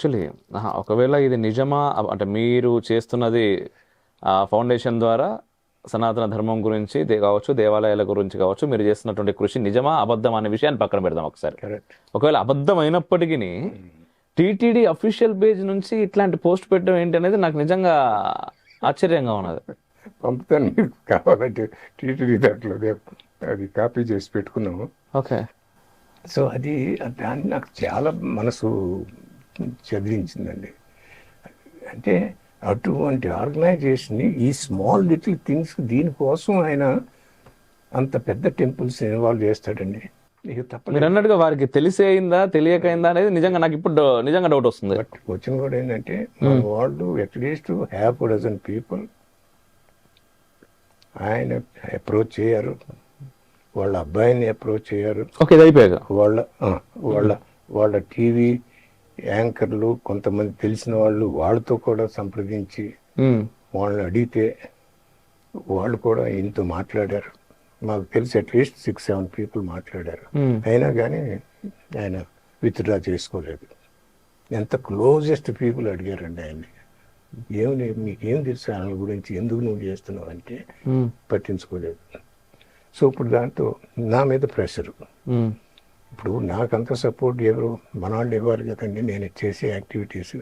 Actually ఒకవేళ ఇది నిజమా అంటే మీరు చేస్తున్నది ఆ ఫౌండేషన్ ద్వారా సనాతన ధర్మం గురించి కావచ్చు దేవాలయాల గురించి కావచ్చు మీరు చేస్తున్నటువంటి కృషి నిజమా అబద్ధం అనే విషయాన్ని పక్కన పెడదాం ఒకసారి. ఒకవేళ అబద్ధం అయినప్పటికీ టీటీడీ అఫీషియల్ పేజ్ నుంచి ఇట్లాంటి పోస్ట్ పెట్టడం ఏంటి అనేది నాకు నిజంగా ఆశ్చర్యంగా ఉన్నది. పంపుతాను మీకు కావాలంటే టీటీడీ దాంట్లో అది కాపీ చేసి పెట్టుకున్నాము. ఓకే. సో అది దాన్ని నాకు చాలా మనసు చదివించిందండి అంటే అటువంటి ఆర్గనైజేషన్ ఈ స్మాల్ లిటిల్ థింగ్స్ దీనికోసం ఆయన అంత పెద్ద టెంపుల్స్ ఇన్వాల్వ్ చేస్తాడండి. మీరు అన్నట్టుగా వారికి తెలిసే అయిందా తెలియక అయిందా అనేది నిజంగా నాకు ఇప్పుడు నిజంగా డౌట్ వస్తుంది. బట్ క్వశ్చన్ కూడా ఏంటంటే వాళ్ళు at least have dozen people ఆయన అప్రోచ్ చేయరు. వాళ్ళ అబ్బాయిని అప్రోచ్ చేయరు. ఓకే అయిపోయాక. వాళ్ళ వాళ్ళ వాళ్ళ టీవీ యాంకర్లు కొంతమంది తెలిసిన వాళ్ళు వాళ్ళతో కూడా సంప్రదించి వాళ్ళని అడిగితే వాళ్ళు కూడా ఇంత మాట్లాడారు. మాకు తెలిసి అట్లీస్ట్ సిక్స్ సెవెన్ పీపుల్ మాట్లాడారు. అయినా కానీ ఆయన విత్డ్రా చేసుకోలేదు. ఎంత క్లోజెస్ట్ పీపుల్ అడిగారండి ఆయన్ని. ఏమి మీకేం తెలుసు ఆయన గురించి ఎందుకు నువ్వు చేస్తున్నావు అంటే పట్టించుకోలేదు. సో ఇప్పుడు దాంతో నా మీద ప్రెషర్ ఇప్పుడు నాకంత సపోర్ట్ ఎవరు మన వాళ్ళు ఇవ్వాలి కదండి నేను చేసే యాక్టివిటీస్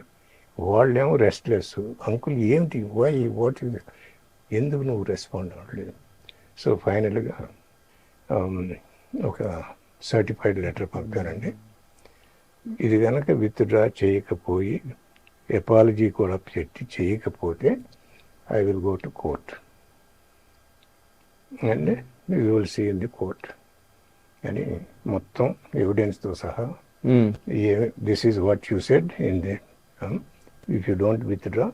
వాళ్ళేమో రెస్ట్లెస్ అంకుల్ ఏంటి? వై వాట్ ఎందుకు నువ్వు రెస్పాండ్ అవ్వలేదు సో ఫైనల్గా ఒక సర్టిఫైడ్ లెటర్ పంపారండి. ఇది కనుక విత్డ్రా చేయకపోయి ఎపాలజీ కూడా పెట్టి చేయకపోతే I will go to court and you will see in the court అని మొత్తం ఎవిడెన్స్తో సహా this is what you said in the if you don't withdraw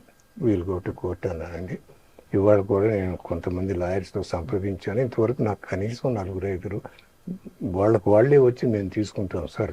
will go to court అన్నానండి ఇవాళ కూడా నేను కొంతమంది లాయర్స్తో సంప్రదించాను. ఇంతవరకు నాకు కనీసం నలుగురు ఐదుగురు వాళ్ళకు వాళ్ళే వచ్చి మేము తీసుకుంటాం సార్.